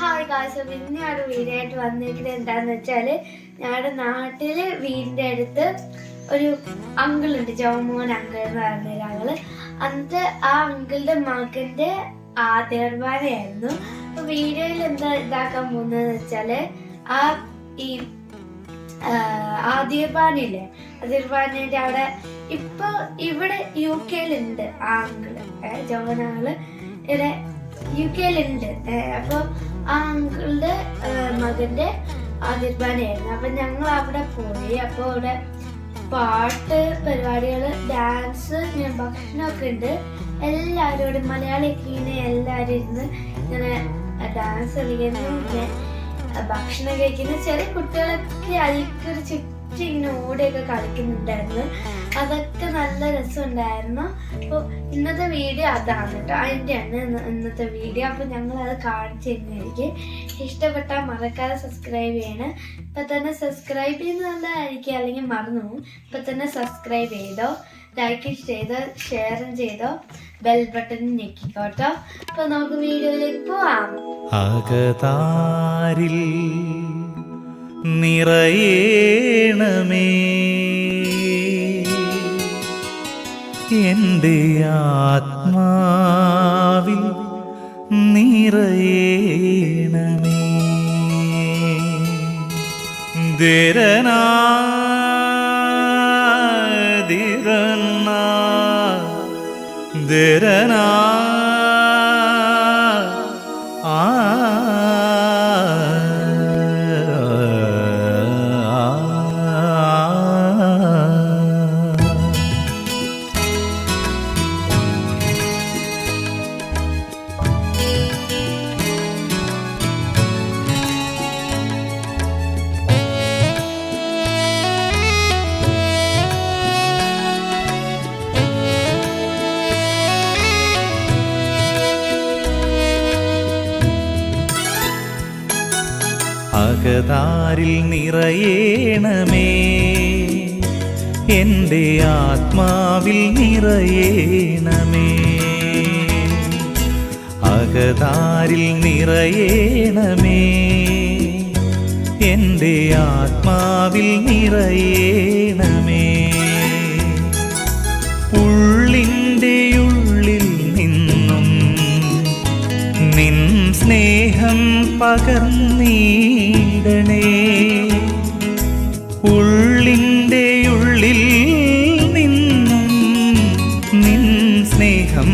Hi കാശ് പിന്നെ ഒരു വീടായിട്ട് വന്നിരിക്കുന്നത് എന്താന്ന് വെച്ചാൽ ഞങ്ങളുടെ നാട്ടിൽ വീടിന്റെ അടുത്ത് ഒരു അങ്കിൾ ഉണ്ട് ജോമോൻ അങ്കിൾ എന്ന് പറഞ്ഞ അങ്കിൾ. അന്നത്തെ ആ അങ്കിളുടെ മകന്റെ ആദ്യർവാനയായിരുന്നു അപ്പൊ വീഡിയോയിൽ എന്താ ഇതാക്കാൻ പോകുന്നതെന്ന് വെച്ചാൽ ആ ഈ ആദ്യർവാനില്ലേ ആദ്യർവാനിന്റെ അവിടെ ഇപ്പൊ ഇവിടെ യു കെയിലുണ്ട് ആ അങ്കിൾ ജോമോൻ അങ്കിൾ ഇവിടെ യു കെയിലുണ്ട് അപ്പൊ ആ അങ്കിളുടെ മകന്റെ ആദിർബാനായിരുന്നു അപ്പൊ ഞങ്ങൾ അവിടെ പോയി. അപ്പൊ അവിടെ പാട്ട് പരിപാടികൾ ഡാൻസ് ഭക്ഷണമൊക്കെ ഉണ്ട്. എല്ലാവരും ഇവിടെ മലയാളിയൊക്കെ ഇങ്ങനെ എല്ലാവരും ഇരുന്ന് ഇങ്ങനെ ഡാൻസ് കളിക്കുന്നു പിന്നെ ഭക്ഷണം കഴിക്കുന്ന. ചെറിയ കുട്ടികളൊക്കെ അതിൽക്കൊരു ചുറ്റി ഇങ്ങനെ ഓടിയൊക്കെ കളിക്കുന്നുണ്ടായിരുന്നു. അതൊക്കെ നല്ല രസമുണ്ടായിരുന്നു. അപ്പോൾ ഇന്നത്തെ വീഡിയോ അതാണ് കേട്ടോ അതിന്റെയാണ് ഇന്നത്തെ വീഡിയോ. അപ്പോൾ ഞങ്ങൾ അത് കാണിച്ചു തരുന്നതായിരിക്കും. ഇഷ്ടപ്പെട്ടാൽ മറക്കാതെ സബ്സ്ക്രൈബ് ചെയ്യണം. ഇപ്പം തന്നെ സബ്സ്ക്രൈബ് ചെയ്യുന്നതായിരിക്കും അല്ലെങ്കിൽ മറന്നു പോകും. ഇപ്പം തന്നെ സബ്സ്ക്രൈബ് ചെയ്തോ ലൈക്ക് ചെയ്തോ ഷെയറും ചെയ്തോ ബെൽ ബട്ടൺ ഞെക്കിക്കോട്ടോ അപ്പോൾ നമുക്ക് വീഡിയോയിലേക്ക് പോവാം. നിറയേണമേ. എന്റെ ആത്മാവിൽ നിറയേണമേ. ദരനാ ധീരനാ അകതാരിൽ നിറയേണമേ. എന്റെ ആത്മാവിൽ നിറയേണമേ. അകതാരിൽ നിറയേണമേ. എന്റെ ആത്മാവിൽ നിറയേണമേ. സ്നേഹം പകർന്നീടണേ. ഉള്ളിന്റെ ഉള്ളിൽ നിന്നും നിൻ സ്നേഹം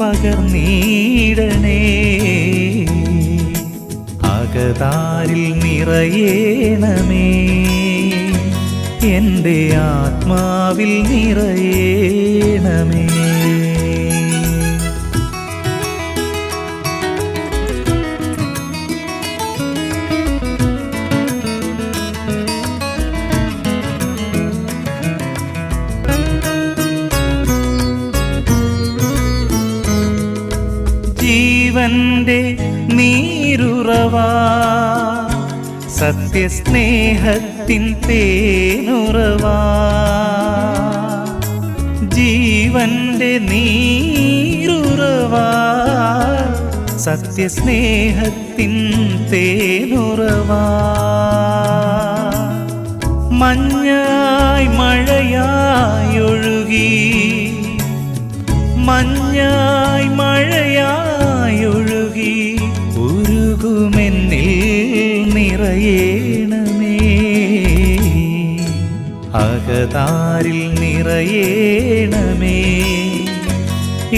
പകർന്നീടണേ. അകതാരിൽ നിറയേണമേ. എന്റെ ആത്മാവിൽ നിറയേണമേ. ജീവന്റെ നീരുറവാ. സത്യസ്നേഹത്തിൻ തേനുറവാ. ജീവന്റെ നീരുറവാ. സത്യസ്നേഹത്തിൻ തേനുറവാ. മഞ്ഞായി മഴയായി ഒഴുകി മഞ്ഞായി മഴയായി നിറയേണമേ അകതാരിൽ നിറയേണമേ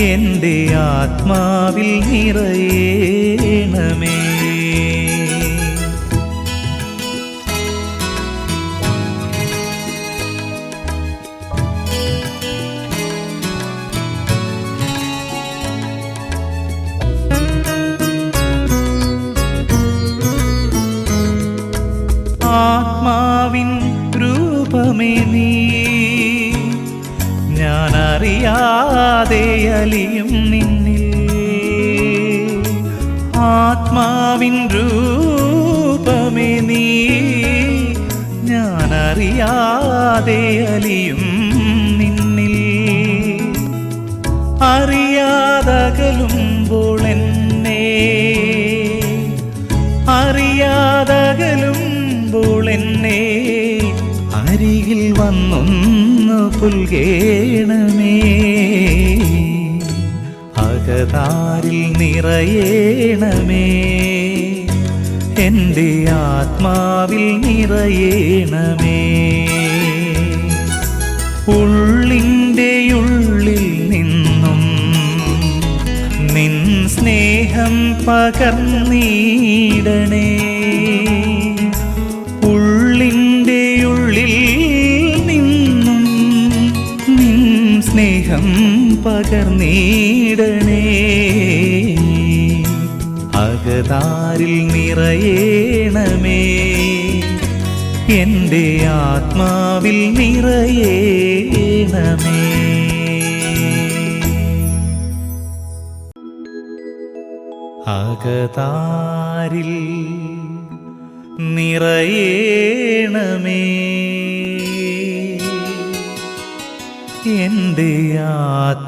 എന്റെ ആത്മാവിൽ നിറയേണമേ അറിയാതെ അലിയും നിന്നിൽ. ആത്മാവിൻ രൂപമേ നീ. ഞാൻ അറിയാതെ അലിയും നിന്നിൽ. അറിയാതകലുമ്പോൾ എന്നെ പുൽകേണമേ. അകതാരിൽ നിറയേണമേ. എന്റെ ആത്മാവിൽ നിറയേണമേ. ഉള്ളിന്റെ ഉള്ളിൽ നിന്നും നിൻ സ്നേഹം പകർന്നീടണേ. പകർന്നീടണേ. അകതാരിൽ നിറയേണമേ. എന്റെ ആത്മാവിൽ നിറയേണമേ. അകതാരിൽ നിറയേണമേ. എന്റെ ആത്മാവിൽ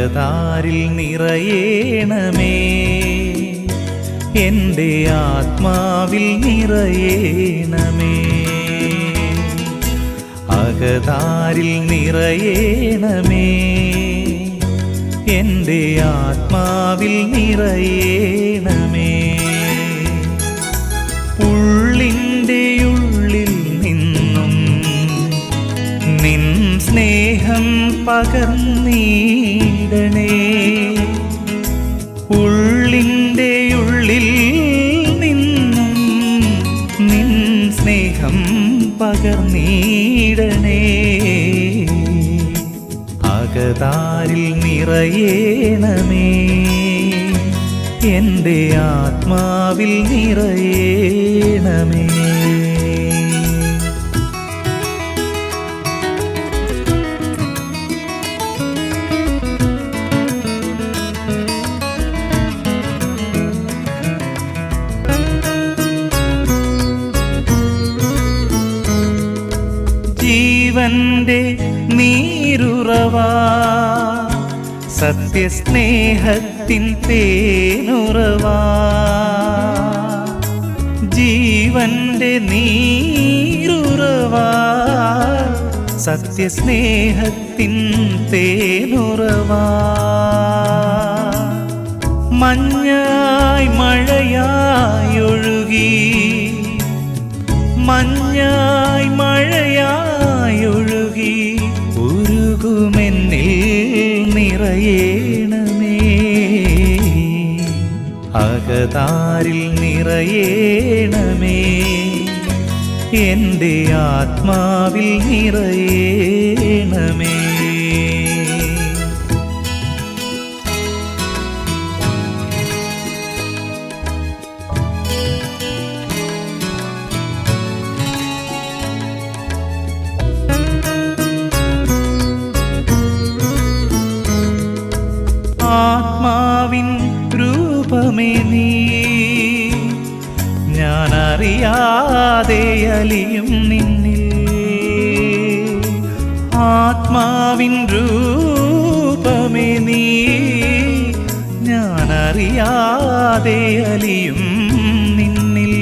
അകതാരിൽ നിറയേണമേ. എന്റെ ആത്മാവിൽ നിറയേണമേ. അകതാരിൽ നിറയേണമേ. എന്റെ ആത്മാവിൽ നിറയേണമേ. ഉള്ളിന്റെ ഉള്ളിൽ നിന്നും നിൻ സ്നേഹം പകർന്നീടണേ ഉള്ളിന്റെ ഉള്ളിൽ നിന്നും നിൻ സ്നേഹം പകർന്നീടണേ. അകതാരിൽ നിറയേണമേ എന്റെ ആത്മാവിൽ നിറയേണമേ. ജീവന്റെ നീരുറവാ. സത്യസ്നേഹത്തിൻ തേനുറവാ. ജീവന്റെ നീരുറവാ. സത്യസ്നേഹത്തിൻ തേനുറവാ. മഞ്ഞായി മഴയായൊഴുകി. മഞ്ഞായി നിറയേണമേ. അകതാരിൽ നിറയേണമേ. എന്റെ ആത്മാവിൽ നിറയേണമേ. രൂപമേ നീ. ഞാൻ അറിയാതെ അലിയും നിന്നിൽ. ആത്മാവിൻ രൂപമേ നീ. ഞാൻ അറിയാതെ അലിയും നിന്നിൽ.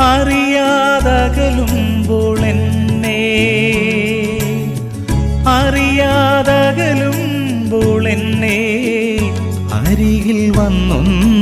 അറിയാതകലുമ്പോൾ എന്നെ. അറിയാതകലുമ്പോൾ അരികിൽ വന്നൊന്നു